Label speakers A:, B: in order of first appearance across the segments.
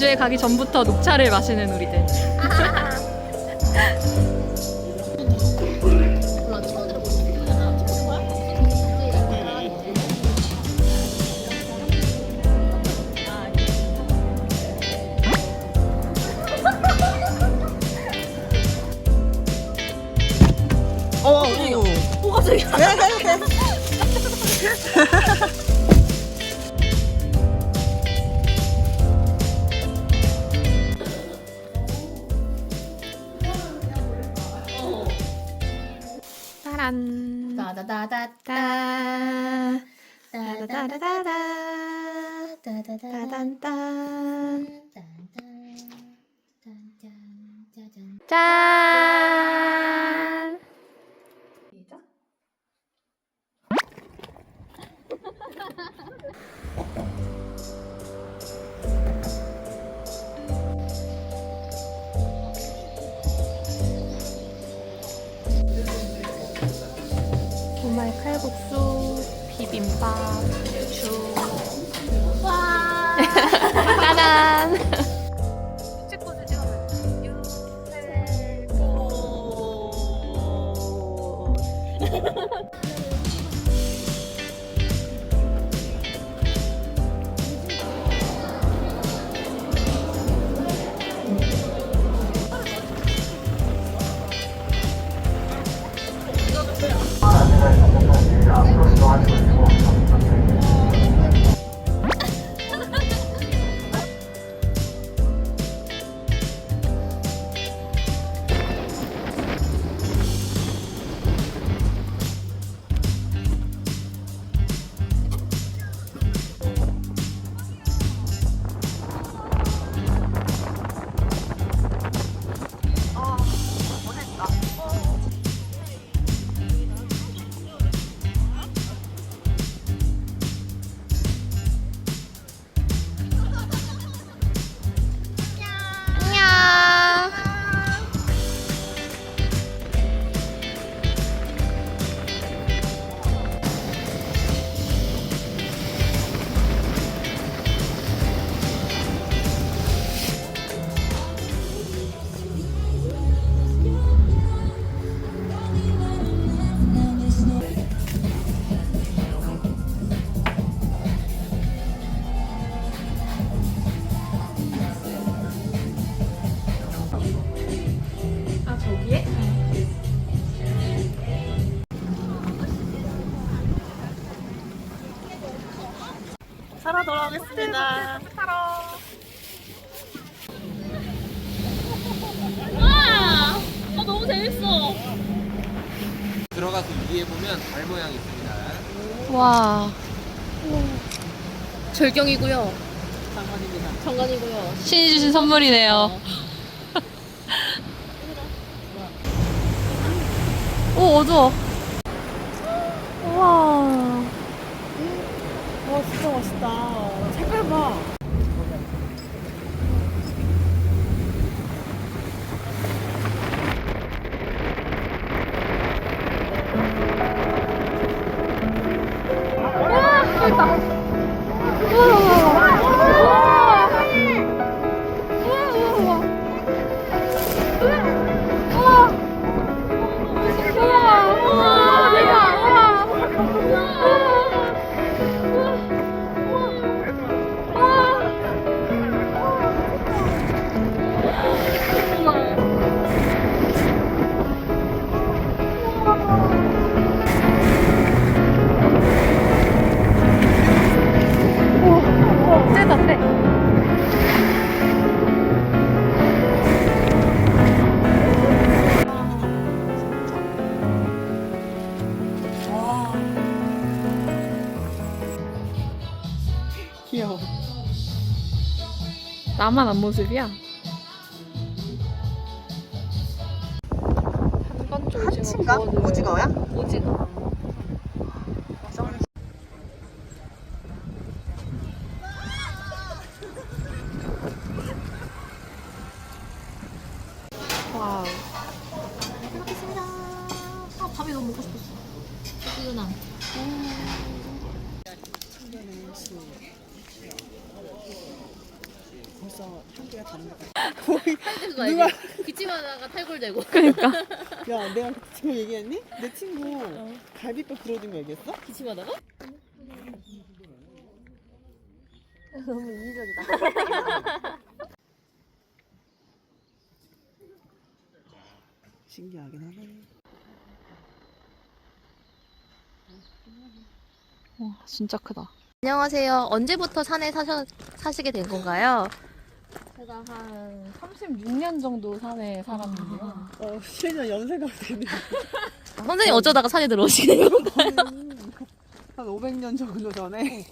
A: 제주에 가기 전부터 녹차를 마시는 우리들. 따란. 따다다다다.
B: 따다다단
A: 따단딴.
B: 짠
A: 비빔밥, 주.
B: 와
A: 짜잔.
C: 살아 돌아오겠습니다.
B: 와! 아 너무 재밌어.
D: 들어가서 위에 보면 달 모양이 있습니다.
A: 와.
B: 절경이고요.
C: 장관입니다.
B: 정관이고요.
A: 신이 주신 선물이네요. 오 어두워. 나만 앞모습이야? 한번째
C: 한치인가? 오징어야?
A: 오징어. 와우.
B: 먹겠습니다. 아 밥이 너무 먹고 싶었어. 뜨끈한.
C: 진짜 향기가 다른.
B: 탈대도
C: 누가-?
B: 기침하다가 탈골되고.
A: 그러니까.
C: 야, 내가 그 친구 얘기했니? 내 친구 갈비뼈 부러진 거 얘기했어?
B: 기침하다가?
A: 너무 인위적이다.
C: 신기하긴 하네.
A: 와, 진짜 크다.
B: 안녕하세요. 언제부터 산에 사셔, 사시게 된 건가요?
A: 제가 한 36년 정도 산에 살았는데요.
C: 어, 실년 연세가 되네.
B: 선생님 어쩌다가 산에 들어오시게 된 건가요?
C: 한 500년 정도 전에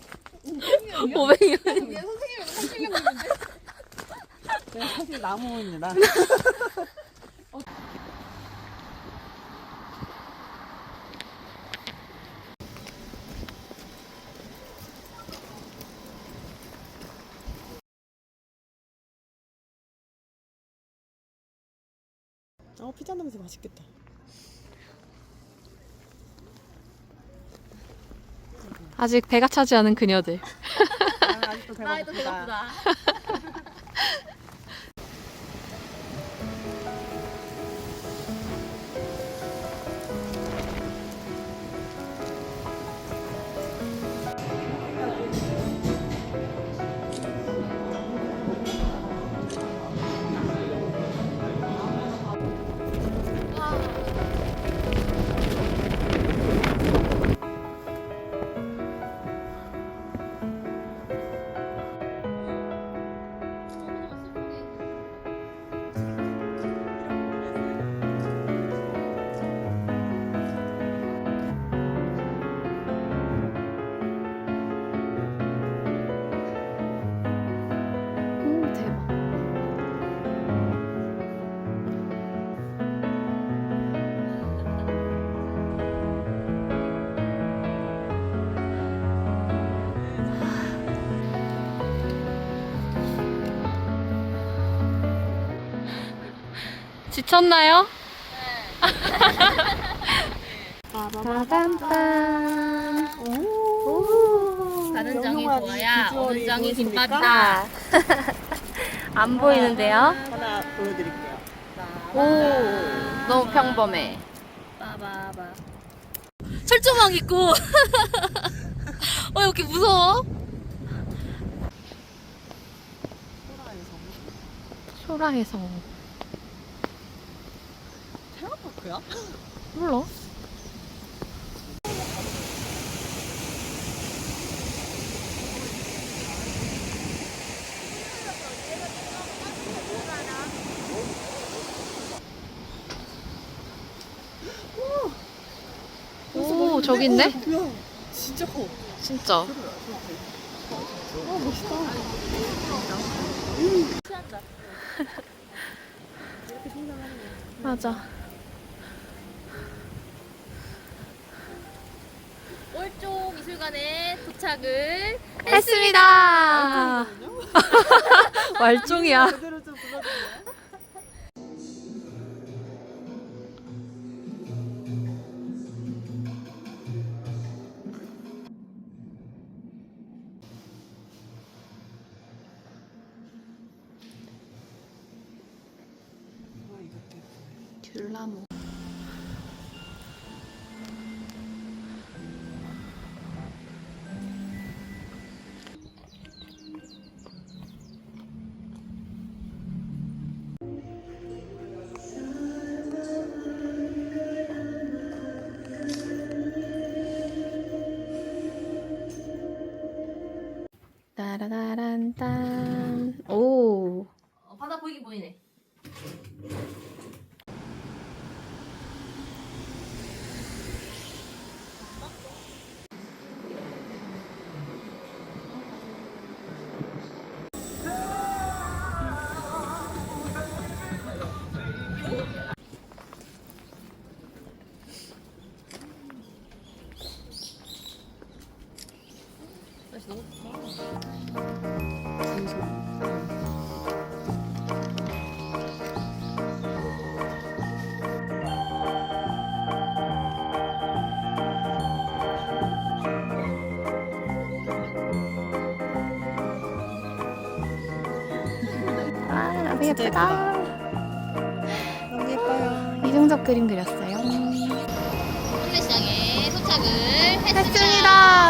B: 500년.
C: 내가 사실 나무입니다. 맛있겠다.
A: 아직 배가 차지 않은 그녀들.
C: 아, 아직도 배고프다.
A: 빠밤빰. 오.
B: 다른 장이
C: 영롱한
B: 좋아야
C: 비주얼이
B: 어느 장이
C: 보이십니까?
B: 김밥이다.
A: 안 보이는데요?
C: 하나 보여드릴게요.
A: 오, 너무 평범해.
B: 빠바바. 철조망 있고. 어, 이렇게 무서워?
A: 소라해성.
C: 테마파크야?
A: 몰라. 오, 저기 있네?
C: 야, 진짜 커.
A: 진짜.
C: 아, 멋있다.
A: 맞아.
B: 올종 미술관에 도착을
A: 했습니다. 왈종이야.
C: 제대로 좀 불러주세요.
A: 따 예쁘다.
C: 너무 예뻐요.
A: 이중섭 그림 그렸어요.
B: 홍대시장에 도착을 했습니다.
A: 했습니다.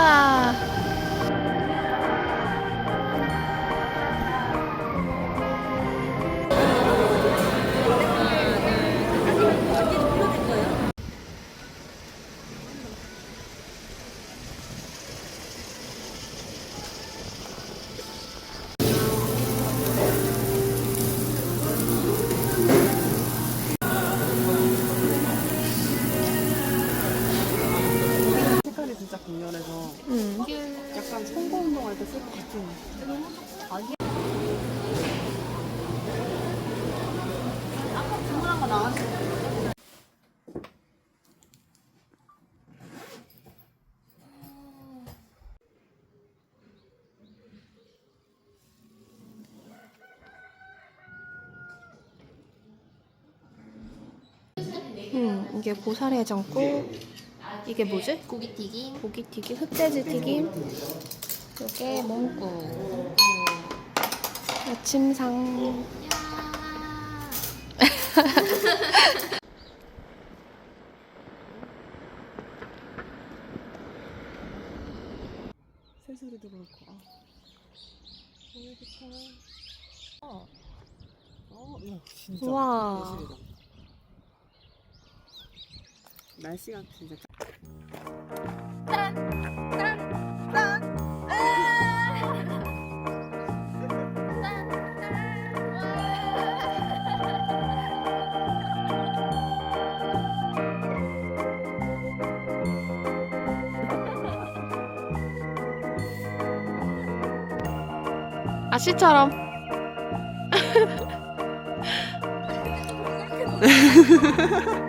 A: 음, 이게 보살해장국. 이게 뭐지?
B: 고기튀김.
A: 고기튀김, 흑돼지 튀김. 요게 몽국. 아침상.
C: 새소리도 그렇고. 아. 너무 좋다. 어. 어, 야, 진짜.
A: 우와.
C: 예술이다. 날씨가 진짜 짱-
A: 아씨처럼.